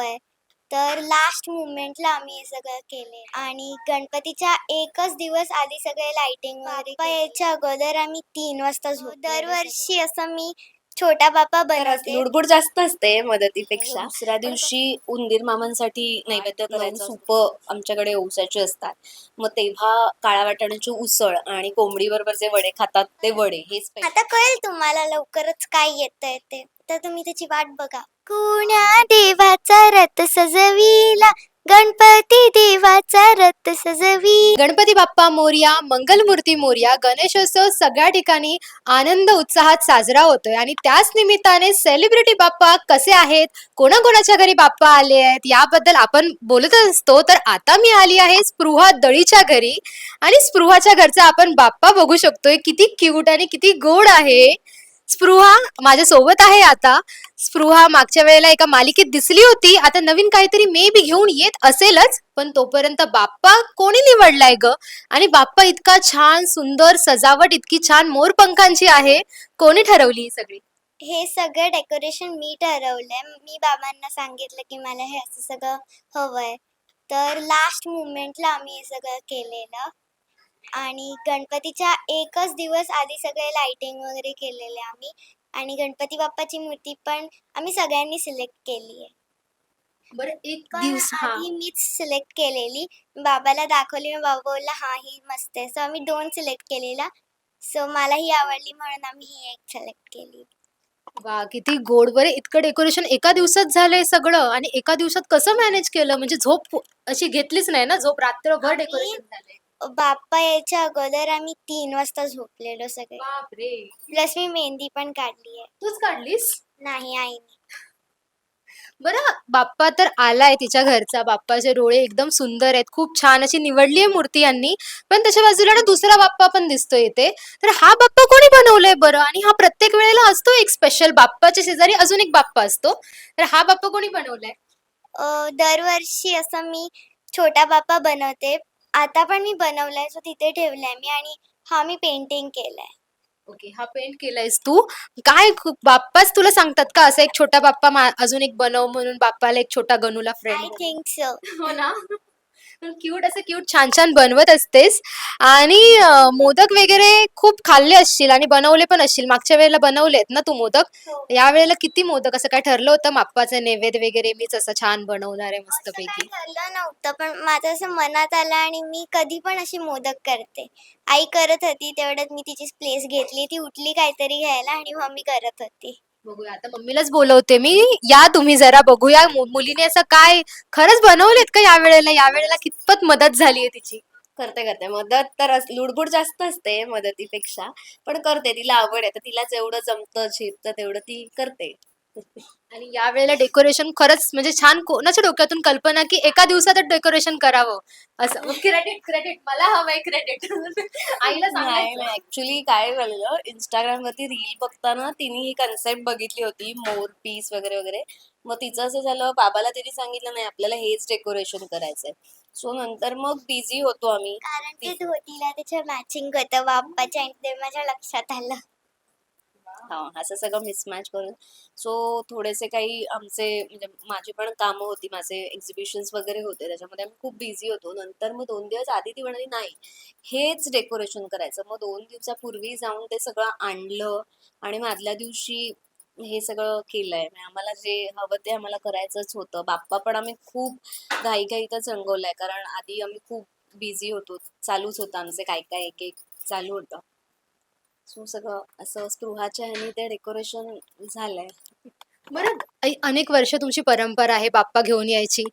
हवंय. तर लास्ट मुमेंटला आम्ही हे सगळं केले. आणि गणपतीच्या एकच दिवस आधी सगळे लाइटिंग वगैरे यायच्या अगोदर आम्ही तीन वाजता झोपलेलो दरवर्षी असं मी छोटा बापा बनवते. लुडबुड जास्त असते मदतीपेक्षा. दुसऱ्या दिवशी उंदीर मामांसाठी नैवेद्य करायचं सूप आमच्याकडे ऊसाचे असतात. मग तेव्हा काळ्या वाटाण्याची उसळ आणि कोंबडी बरोबर जे वडे खातात ते वडे हे special. आता कळेल तुम्हाला लवकरच काय येतंय ते. आता तुम्ही त्याची वाट बघा. कुण्या देवाचा रथ सजविला? गणपती देवाचा रथ सजवी गणपती बाप्पा मोर्या मंगलमूर्ती मोर्या गणेशोत्सव सगळ्या ठिकाणी आनंद उत्साहात साजरा होतोय. आणि त्याच निमित्ताने सेलिब्रिटी बाप्पा कसे आहेत? कोणाकोणाच्या घरी बाप्पा आले आहेत? याबद्दल आपण बोलत असतो तर आता मी आली आहे स्पृहा दळीच्या घरी. आणि स्पृहाच्या घरचा आपण बाप्पा बघू शकतोय. किती क्यूट आणि किती गोड आहे. स्पृहा माझ्या सोबत आहे आता. स्पृहा मागच्या वेळेला एका मालिकेत दिसली होती. आता नवीन काहीतरी मे बी घेऊन येत असेलच पण तोपर्यंत बाप्पा कोणी निवडलाय ग? आणि बाप्पा इतका छान सुंदर सजावट इतकी छान मोरपंखांची आहे. कोणी ठरवली ही सगळी? हे सगळं डेकोरेशन मी ठरवलंय. मी बाबांना सांगितलं की मला हे असं सगळं हवंय. तर लास्ट मुमेंटला आम्ही हे सगळं केलेलं. आणि गणपतीच्या एकच दिवस आधी सगळे लाइटिंग वगैरे केलेले आम्ही. आणि गणपती बाप्पाची मूर्ती पण आम्ही सगळ्यांनी सिलेक्ट केली आहे. बरं एक पण दिवस हा. आधी मीच सिलेक्ट केलेली. बाबाला दाखवली मग बाबा बोलला हा ही मस्त आहे. सो आम्ही दोन सिलेक्ट केलेला. सो मला ही आवडली म्हणून आम्ही ही एक सिलेक्ट केली. वा किती गोड. बरे इतकं डेकोरेशन एका दिवसात झालंय सगळं आणि एका दिवसात कसं मॅनेज केलं? म्हणजे झोप अशी घेतलीच नाही ना? झोप रात्रभर आम्ही- डेकोरेशन झालंय. बाप्पा यायच्या अगोदर आम्ही तीन वाजता झोपलेलो सगळे. बापरे. प्लस मी मेहंदी पण काढली आहे. तूच काढलीस? नाही आईने बरं बाप्पा तर आलाय तिच्या घरचा. बाप्पाचे डोळे एकदम सुंदर आहेत. खूप छान अशी निवडली आहे मूर्ती यांनी. पण त्याच्या बाजूला ना दुसरा बाप्पा पण दिसतोय इथे. तर हा बाप्पा कोणी बनवलाय बरं? आणि हा प्रत्येक वेळेला असतो एक स्पेशल बाप्पाच्या शेजारी अजून एक बाप्पा असतो. तर हा बाप्पा कोणी बनवलाय? अं, दरवर्षी असं मी छोटा बाप्पा बनवते. आता पण मी बनवलाय सो तिथे ठेवलाय मी आणि हा मी पेंटिंग केलाय. ओके हा पेंट केलायस तू. काय बाप्पाच तुला सांगतात का? असं एक छोटा बाप्पा मा- अजून एक बनव म्हणून बाप्पाला एक छोटा गणूला आय फ्रेंड थिंक सो हो ना? क्यूट असं क्यूट छान छान बनवत असतेस. आणि अं, मोदक वगैरे खूप खाल्ले असशील आणि बनवले पण असशील. मागच्या वेळेला बनवलेत ना तू मोदक? हो. या वेळेला किती मोदक? असं काय ठरलं होतं? बाप्पाचं नैवेद्य वगैरे मीच असं छान बनवणार आहे मस्तपैकी ठरलं नव्हतं. पण माझं असं मनात आलं आणि मी कधी पण अशी मोदक करते. आई करत होती तेवढ्यात मी तिची प्लेस घेतली. ती उठली काहीतरी घ्यायला आणि मग मी करत होती. बघूया. आता मम्मीलाच बोलवते मी. या तुम्ही जरा बघूया मु- मुलीने असं काय खरंच बनवलेत का या वेळेला? या वेळेला कितपत मदत झाली आहे तिची? करते करते. मदत तर अस- लुडबुड जास्त असते मदतीपेक्षा. पण करते तिला आवड आहे. तर तिला जेवढं जमतं झेपतं तेवढं ती करते. आणि या वेळेला डेकोरेशन खरंच म्हणजे छान कोणाच्या डोक्यातून कल्पना की एका दिवसातच डेकोरेशन करावं? असं. क्रेडिट क्रेडिट मला हवंय क्रेडिट आईला नाही सांगायचं नाही. ऍक्च्युली काय झालेलं? इंस्टाग्राम वरती रील बघताना तिने ही कन्सेप्ट बघितली होती मोर पीस वगैरे वगैरे. मग तिचं असं झालं बाबाला तिने सांगितलं नाही आपल्याला हेच डेकोरेशन करायचंय. सो नंतर मग बिझी होतो आम्ही. कारण ते धोतीला त्याच्या मॅचिंग होतं बाप्पाच्या आणि ते माझ्या लक्षात आलं. हा असं सगळं मिसमॅच करून. सो थोडेसे काही आमचे म्हणजे माझी पण कामं होती माझे एक्झिबिशन्स वगैरे होते त्याच्यामध्ये आम्ही खूप बिझी होतो. नंतर मग दोन दिवस आधी ती म्हणाली नाही हेच डेकोरेशन करायचं. मग दोन दिवसापूर्वी जाऊन ते सगळं आणलं आणि मग आदल्या दिवशी हे सगळं केलंय. म्हणजे आम्हाला जे हवं ते आम्हाला करायचंच होतं. बाप्पा पण आम्ही खूप घाईघाईतच रंगवलाय कारण आधी आम्ही खूप बिझी होतो चालूच होतं आमचे काय काय एक एक चालू होतं. सो सगळं असं स्पृहाच्या ह्यानी ते डेकोरेशन झालंय. बरं ऐ- अनेक वर्ष तुमची परंपरा आहे बाप्पा घेऊन यायची.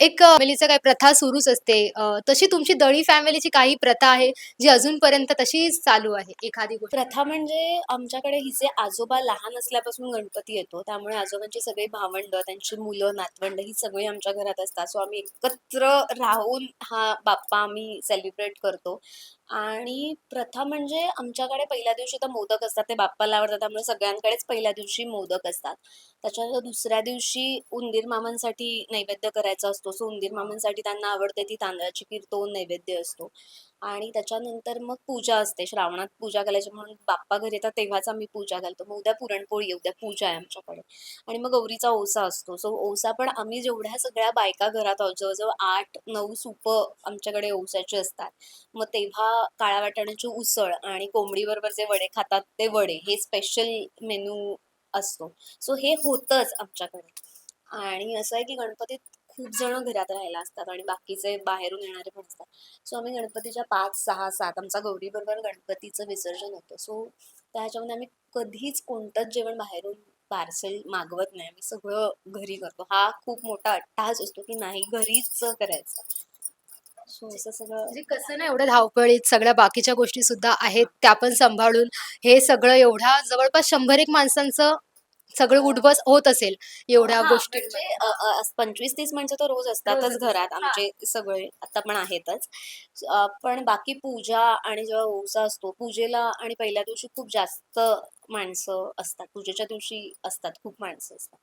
एक फॅमिलीचं काही प्रथा सुरूच असते. अं, तशी तुमची दळी फॅमिलीची काही प्रथा आहे जी अजूनपर्यंत तशीच चालू आहे एखादी गोष्ट? प्रथा म्हणजे आमच्याकडे हिचे आजोबा लहान असल्यापासून गणपती येतो त्यामुळे आजोबांची सगळी भावंड त्यांची मुलं नातवंड ही सगळी आमच्या घरात असतात. सो आम्ही एकत्र राहून हा बाप्पा आम्ही सेलिब्रेट करतो. आणि प्रथा म्हणजे आमच्याकडे पहिल्या दिवशी तर मोदक असतात ते बाप्पाला आवडतात त्यामुळे सगळ्यांकडेच पहिल्या दिवशी मोदक असतात. त्याच्यानंतर दुसऱ्या दिवशी उंदीर मामांसाठी नैवेद्य करायचा असतो. सो उंदीर मामांसाठी त्यांना आवडते ती तांदळाची खीर तो नैवेद्य असतो. आणि त्याच्यानंतर मग पूजा असते. श्रावणात पूजा घालायची म्हणून बाप्पा घरी येतात तेव्हाच आम्ही पूजा घालतो. मग उद्या पुरणपोळी आहे, उद्या पूजा आहे आमच्याकडे. आणि मग गौरीचा ओसा असतो. सो ओसा पण आम्ही जेवढ्या सगळ्या बायका घरात आहोत जवळजवळ आठ नऊ सूप आमच्याकडे ओसाचे असतात. मग तेव्हा काळ्या वाटाण्याची उसळ आणि कोंबडीबरोबर जे वडे खातात ते वडे हे स्पेशल मेनू असतो. सो हे होतंच आमच्याकडे. आणि असं आहे की गणपतीत खूप जण घरात राहायला असतात आणि बाकीचे बाहेरून येणारे पण असतात. सो आम्ही गणपतीच्या पाच सहा सात आमचा गौरी बरोबर गणपतीचं विसर्जन होतं. सो त्याच्यामध्ये आम्ही कधीच कोणतंच जेवण बाहेरून पार्सल मागवत नाही. आम्ही सगळं घरी करतो. हा खूप मोठा अट्टाच असतो की नाही घरीच करायचं. सो असं सगळं म्हणजे कसं ना एवढ्या धावपळीत सगळ्या बाकीच्या गोष्टी सुद्धा आहेत त्या पण सांभाळून हे सगळं एवढ्या जवळपास शंभर एक माणसांचं सगळं उठबस होत असेल एवढ्या गोष्टी. म्हणजे पंचवीस तीस माणसं तर रोज असतातच असतात. घरात आमचे सगळे आता पण आहेतच. पण बाकी पूजा आणि जेव्हा ओसा असतो पूजेला आणि पहिल्या दिवशी खूप जास्त माणसं असतात. पूजेच्या दिवशी असतात खूप माणसं असतात.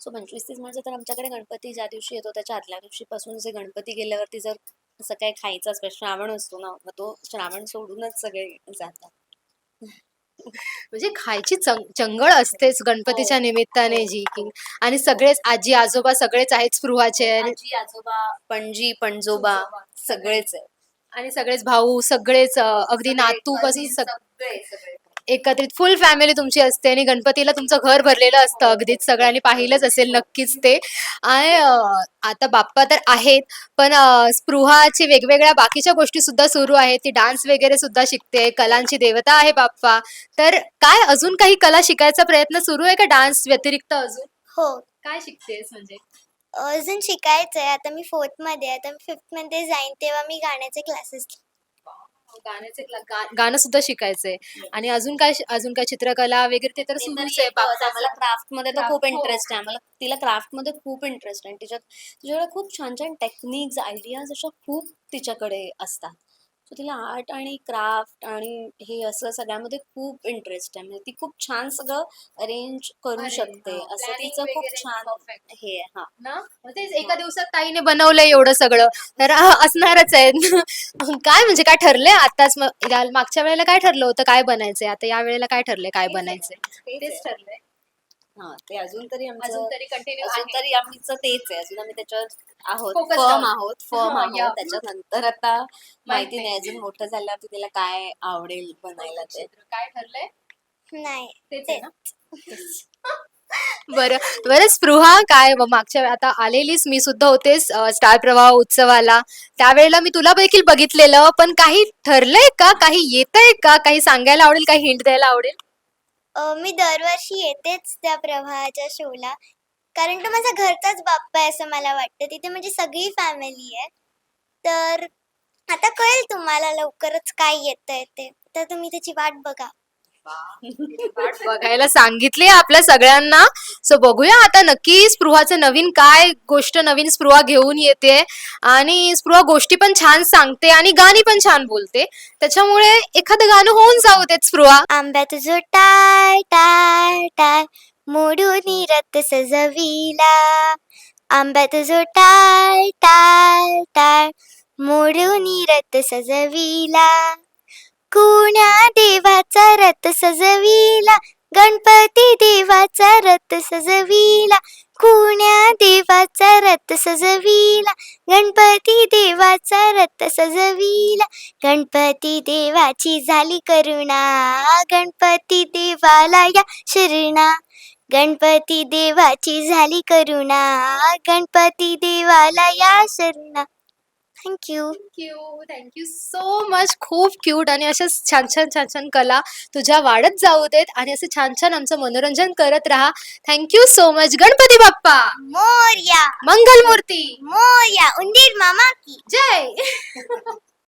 सो पंचवीस तीस माणसं तर आमच्याकडे गणपती ज्या दिवशी येतो त्याच्या आदल्या दिवशीपासून जे गणपती गेल्यावरती जर असं काही खायचं असतं श्रावण असतो ना मग तो श्रावण सोडूनच सगळे जातात. म्हणजे खायची चंग- चंगळ असतेच गणपतीच्या हो. निमित्ताने जी की. हो. आणि सगळेच आजी आजोबा सगळेच आहेत स्पृहाचे. आजी आजोबा पणजी पणजोबा सगळेच आहे आणि सगळेच भाऊ सगळेच अ, अगदी नातू पासून cousins, सग- सगळे सगळे. एकत्रित फुल फॅमिली तुमची असते आणि गणपतीला तुमचं घर भरलेलं असतं. अगदीच सगळ्यांनी पाहिलंच असेल नक्कीच ते. आणि आता बाप्पा तर आहेत पण स्पृहाची वेगवेगळ्या बाकीच्या गोष्टी सुद्धा सुरू आहेत. ती डान्स वगैरे सुद्धा शिकते कलांची देवता आहे बाप्पा. तर काय अजून काही कला शिकायचा प्रयत्न सुरू आहे का डान्स व्यतिरिक्त अजून? हो. काय शिकतेस म्हणजे? अजून शिकायचं आहे आता मी फोर्थमध्ये आहे. आता मी फिफ्थमध्ये जाईन तेव्हा मी गाण्याचे क्लासेस गाण्याचे गाणं सुद्धा शिकायचंय. आणि अजून काय अजून काय चित्रकला वगैरे ते तर सुरूच आहे. आम्हाला क्राफ्टमध्ये तर खूप हो. इंटरेस्ट आहे. आम्हाला तिला क्राफ्टमध्ये खूप इंटरेस्ट आहे. तिच्यात तिच्याकडे खूप छान छान टेक्निक्स आयडियाज अशा खूप तिच्याकडे असतात. सो तिला आर्ट आणि क्राफ्ट आणि हे असं सगळ्यामध्ये खूप इंटरेस्ट आहे. म्हणजे ती खूप छान सगळं अरेंज करू शकते. असं तिचं खूप छान. हे आहे, हा. ना? मग तेच एका दिवसात ताईने बनवलंय एवढं सगळं. तर असणारच आहे. काय म्हणजे काय ठरलंय? आताच मागच्या वेळेला काय ठरलं होतं? काय बनायचंय? आता या वेळेला काय ठरलंय? काय बनायचंय? तेच. ठरलंय. हा ते अजून तरी अजून तरी कंटिन्यू अजून तरी आमचं तेच आहे. अजून आम्ही त्याच्यावर आहोत Focused फर्म आहोत. आहोत फर्म हा, आहोत. या. त्याच्यानंतर आता माहिती नाही. अजून मोठं झाल्यावर तिला काय आवडेल बनायला ते. काय ठरलंय? नाही तेच आहे ना? बरं बरं स्पृहा काय ब- मागच्या आता आलेलीस मी सुद्धा होतेस अ, स्टार प्रवाह उत्सवाला. त्यावेळेला मी तुला देखील बघितलेलं पण काही ठरलंय का? काही येतंय का? काही सांगायला आवडेल काही हिंट द्यायला आवडेल? अं, मी दरवर्षी येतेच त्या प्रवाहाच्या शोला. कारण तो माझा घरचाच बाप्पा आहे असं मला वाटतं. तिथे म्हणजे सगळी फॅमिली आहे. तर आता कळेल तुम्हाला लवकरच काय येतंय ते. तर तुम्ही त्याची वाट बघा. बघायला सांगितली आपल्या सगळ्यांना. सो बघूया आता नक्की स्पृहाचं नवीन काय गोष्ट नवीन स्पृहा घेऊन येते. आणि स्पृहा गोष्टी पण छान सांगते आणि गाणी पण छान बोलते. त्याच्यामुळे एखादं गाणं होऊन जाऊ देत स्पृहा. आंब्या तुझं टाय टाय टाय मोडून रथ सजविला. आंब्या तुझं टाय टाय टाय मोडून रथ सजविला. कुण्या देवाचा रथ सजविला? गणपती देवाचा रथ सजविला. कुण्या देवाचा रथ सजविला? गणपती देवाचा रथ सजविला. गणपती देवाची झाली करुणा. गणपती देवाला या शरणा. गणपती देवाची झाली करुणा. गणपती देवाला या शरणा. Thank you thank you thank you so much खूप क्यूट आणि अशाच छान छान छान छान कला तुझ्या वाढत जाऊ देत आणि असं छान छान आमचं मनोरंजन करत राहा. Thank you so much Ganpati Bappa. Morya. Mangalmurti. Morya. उंदीर मामा की. जय.